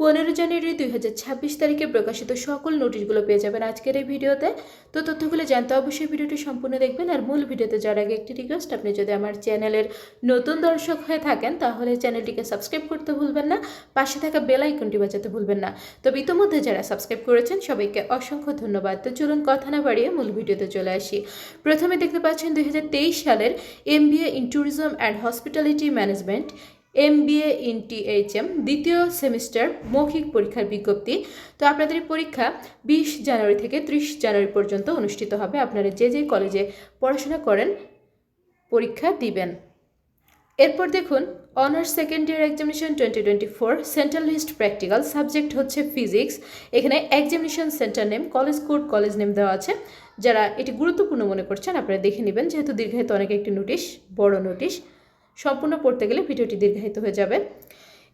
পনেরো জানুয়ারি দুই হাজার ছাব্বিশ তারিখে প্রকাশিত সকল নোটিশগুলো পেয়ে যাবেন আজকের এই ভিডিওতে। তো তথ্যগুলো জানতে অবশ্যই ভিডিওটি সম্পূর্ণ দেখবেন আর মূল ভিডিওতে যাওয়ার আগে একটি রিকোয়েস্ট আপনি যদি আমার চ্যানেলের নতুন দর্শক হয়ে থাকেন তাহলে চ্যানেলটিকে সাবস্ক্রাইব করতে ভুলবেন না, পাশে থাকা বেল আইকনটি বাজাতে ভুলবেন না। তবে ইতোমধ্যে যারা সাবস্ক্রাইব করেছেন সবাইকে অসংখ্য ধন্যবাদ। তো চলুন কথা না বাড়িয়ে মূল ভিডিওতে চলে আসি। প্রথমে দেখতে পাচ্ছেন দুই হাজার তেইশ সালের MBA in tourism and hospitality management MBA in THM দ্বিতীয় সেমিস্টার মৌখিক পরীক্ষার বিজ্ঞপ্তি। তো আপনাদের পরীক্ষা বিশ জানুয়ারি থেকে ত্রিশ জানুয়ারি পর্যন্ত অনুষ্ঠিত হবে। আপনারা যে যে কলেজে পড়াশোনা করেন, পরীক্ষা দিবেন। এরপর দেখুন honours second year examination twenty twenty four central list practical subject হচ্ছে ফিজিক্স এখানে examination centre name college code college name দেওয়া আছে। যারা এটি গুরুত্বপূর্ণ মনে করছেন, আপনারা দেখে নেবেন, যেহেতু দীর্ঘায়িত অনেক একটি নোটিশ বড় নোটিশ সম্পূর্ণ পড়তে গেলে ভিডিওটি দীর্ঘায়িত হয়ে যাবে।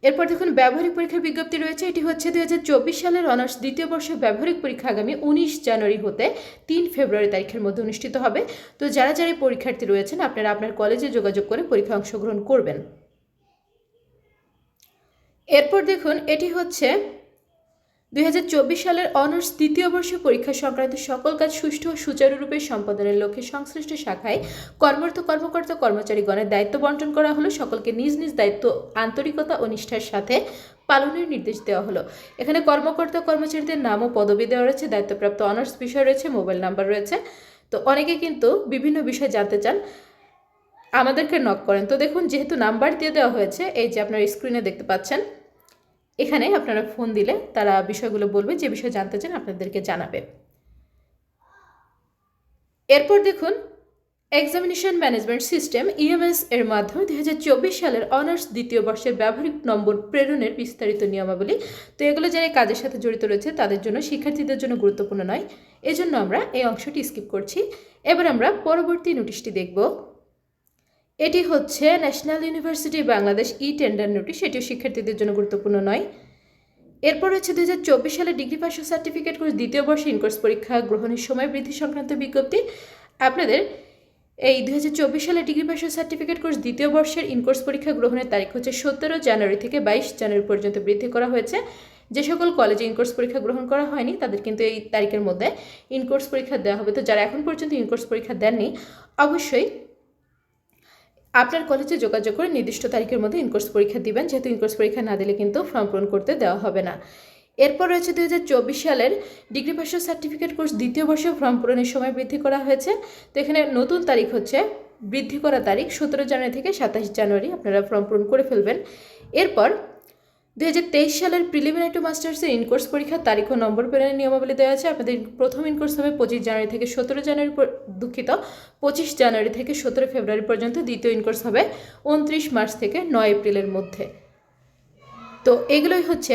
এরপর দেখুন, ব্যবহারিক পরীক্ষার বিজ্ঞপ্তি রয়েছে। এটি হচ্ছে দুই হাজার চব্বিশ সালের অনার্স দ্বিতীয় বর্ষের ব্যবহারিক পরীক্ষা আগামী উনিশ জানুয়ারি হতে তিন ফেব্রুয়ারি তারিখের মধ্যে অনুষ্ঠিত হবে। তো যারা যারা পরীক্ষার্থী রয়েছেন, আপনারা আপনার কলেজে যোগাযোগ করে পরীক্ষা অংশগ্রহণ করবেন। এরপর দেখুন, এটি হচ্ছে দুই হাজার চব্বিশ সালের অনার্স দ্বিতীয় বর্ষ পরীক্ষা সংক্রান্ত সকল কাজ সুষ্ঠু ও সুচারুরূপে সম্পাদনের লক্ষ্যে সংশ্লিষ্ট শাখায় কর্মরত কর্মকর্তা কর্মচারীগণের দায়িত্ব বন্টন করা হলো। সকলকে নিজ নিজ দায়িত্ব, আন্তরিকতা ও নিষ্ঠার সাথে পালনের নির্দেশ দেওয়া হলো। এখানে কর্মকর্তা কর্মচারীদের নাম ও পদবি দেওয়া রয়েছে। দায়িত্বপ্রাপ্ত অনার্স বিষয় রয়েছে, মোবাইল নাম্বার রয়েছে। তো অনেকে কিন্তু বিভিন্ন বিষয় জানতে চান, আমাদেরকে নক করেন। তো দেখুন, যেহেতু নাম্বার দিয়ে দেওয়া হয়েছে, এই যে আপনার স্ক্রিনে দেখতে পাচ্ছেন এখানে আপনারা ফোন দিলে তারা বিষয়গুলো বলবে, যে বিষয় জানতে চান আপনাদেরকে জানাবে। এরপর দেখুন এক্সামিনেশন ম্যানেজমেন্ট সিস্টেম ইএমএস এর মাধ্যমে দুই হাজার চব্বিশ সালের অনার্স দ্বিতীয় বর্ষের ব্যবহারিক নম্বর প্রেরণের বিস্তারিত নিয়মাবলী। তো এগুলো যারা কাজের সাথে জড়িত রয়েছে, তাদের জন্য শিক্ষার্থীদের জন্য গুরুত্বপূর্ণ নয়। এজন্য আমরা এই অংশটি স্কিপ করছি। এবার আমরা পরবর্তী নোটিশটি দেখব। এটি হচ্ছে national university Bangladesh e tender notice. এটিও শিক্ষার্থীদের জন্য গুরুত্বপূর্ণ নয়। এরপর হচ্ছে দু হাজার চব্বিশ সালে ডিগ্রি পাস ও সার্টিফিকেট কোর্স দ্বিতীয় বর্ষে ইনকোর্স পরীক্ষা গ্রহণের সময় বৃদ্ধি সংক্রান্ত বিজ্ঞপ্তি। আপনাদের এই দু হাজার চব্বিশ সালে ডিগ্রি পাস ও সার্টিফিকেট কোর্স দ্বিতীয় বর্ষের ইনকোর্স পরীক্ষা গ্রহণের তারিখ হচ্ছে সতেরো জানুয়ারি থেকে বাইশ জানুয়ারি পর্যন্ত বৃদ্ধি করা হয়েছে। যে সকল কলেজে ইনকোর্স পরীক্ষা গ্রহণ করা হয়নি, তাদের কিন্তু এই তারিখের মধ্যে ইনকোর্স পরীক্ষা দেওয়া হবে। তো যারা এখন পর্যন্ত ইনকোর্স পরীক্ষা দেননি, অবশ্যই আপনার কলেজে যোগাযোগ করে নির্দিষ্ট তারিখের মধ্যে ইনকোর্স পরীক্ষা দিবেন। যেহেতু ইনকোর্স পরীক্ষা না দিলে কিন্তু ফর্ম পূরণ করতে দেওয়া হবে না। এরপর রয়েছে দু হাজার চব্বিশ সালের ডিগ্রি পাশের সার্টিফিকেট কোর্স, দ্বিতীয় বর্ষে ফর্ম পূরণের সময় বৃদ্ধি করা হয়েছে। তো এখানে নতুন তারিখ হচ্ছে, বৃদ্ধি করা তারিখ সতেরো জানুয়ারি থেকে সাতাশ জানুয়ারি। আপনারা ফর্ম পূরণ করে ফেলবেন। এরপর দুই হাজার তেইশ সালের প্রিলিমিনারি টু মাস্টার্সের ইনকোর্স পরীক্ষার তারিখ ও নম্বর প্রেরণের নিয়মাবলী দেওয়া আছে। আপনাদের প্রথম ইনকোর্স হবে পঁচিশ জানুয়ারি থেকে সতেরো জানুয়ারি দুঃখিত, পঁচিশ জানুয়ারি থেকে সতেরো ফেব্রুয়ারি পর্যন্ত দ্বিতীয় ইনকোর্স হবে উনত্রিশ মার্চ থেকে নয় এপ্রিলের মধ্যে। তো এগুলোই হচ্ছে